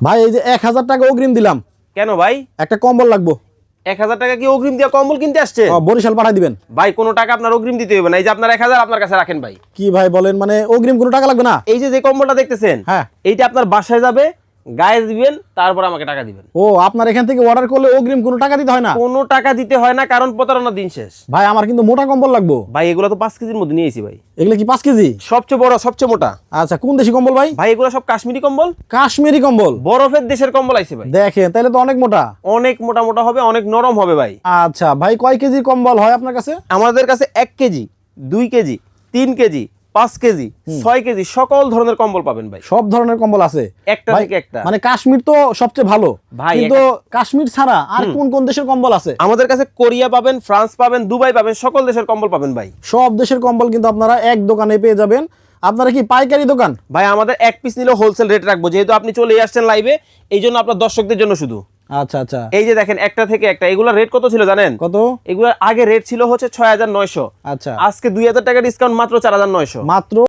ভাই এই যে এক হাজার টাকা অগ্রিম দিলাম। কেন ভাই? একটা কম্বল লাগবো। এক হাজার টাকা কি অগ্রিম দিয়ে কম্বল কিনতে আসছে? বরিশাল পাঠাই দিবেন। ভাই কোনো টাকা আপনার অগ্রিম দিতে হবে না। এই যে আপনার এক হাজার আপনার কাছে রাখেন ভাই। কি ভাই বলেন মানে অগ্রিম কোনো টাকা লাগবে না? এই যে যে কম্বলটা দেখতেছেন হ্যাঁ। এইটা আপনার বাসায় যাবে গায়ে দিবেন তারপর আমাকে টাকা দিবেন। ও আপনার এখান থেকে অর্ডার করলে অগ্রিম কোনো টাকা দিতে হয় না? কোনো টাকা দিতে হয় না কারণ প্রতারণার দিন শেষ। ভাই আমার কিন্তু মোটা কম্বল লাগবো। ভাই এগুলো তো পাঁচ কেজির মধ্যে নিয়েছি ভাই। এগুলো কি পাঁচ কেজি? সবচেয়ে বড় সবচেয়ে মোটা। আচ্ছা কোন দেশি কম্বল ভাই? ভাই এগুলো সব কাশ্মীরি কম্বল। কাশ্মীরি কম্বল? বরফের দেশের কম্বল আইছে ভাই। দেখেন তাহলে তো অনেক মোটা। অনেক মোটা মোটা হবে অনেক নরম হবে ভাই। আচ্ছা ভাই কয় কেজির কম্বল হয় আপনার কাছে? আমাদের কাছে এক কেজি দুই কেজি তিন কেজি পাঁচ কেজি ছয় কেজি সকল ধরনের কম্বল পাবেন ভাই। সব ধরনের কম্বল আছে। একটা থেকে একটা। মানে কাশ্মীর তো সবচেয়ে ভালো। ভাই, কিন্তু কাশ্মীর ছাড়া আর কোন কোন দেশের কম্বল আছে? আমাদের কাছে কোরিয়া পাবেন ফ্রান্স পাবেন দুবাই পাবেন সকল দেশের কম্বল পাবেন ভাই। সব দেশের কম্বল কিন্তু আপনারা এক দোকানে পেয়ে যাবেন। আপনারা কি পাইকারি দোকান? ভাই আমাদের এক পিস নিলে হোলসেল রেট রাখব। যেহেতু আপনি চলে আসছেন লাইভে এই জন্য আপনার দর্শকদের জন্য শুধু। আচ্ছা আচ্ছা। এই যে দেখেন একটা থেকে একটা। এগুলা রেট কত ছিল জানেন? কত? এগুলার আগে রেট ছিল হচ্ছে ছয় হাজার নয়শো। আচ্ছা। আজকে দুই হাজার টাকা ডিসকাউন্ট মাত্র চার হাজার নয়শো। মাত্র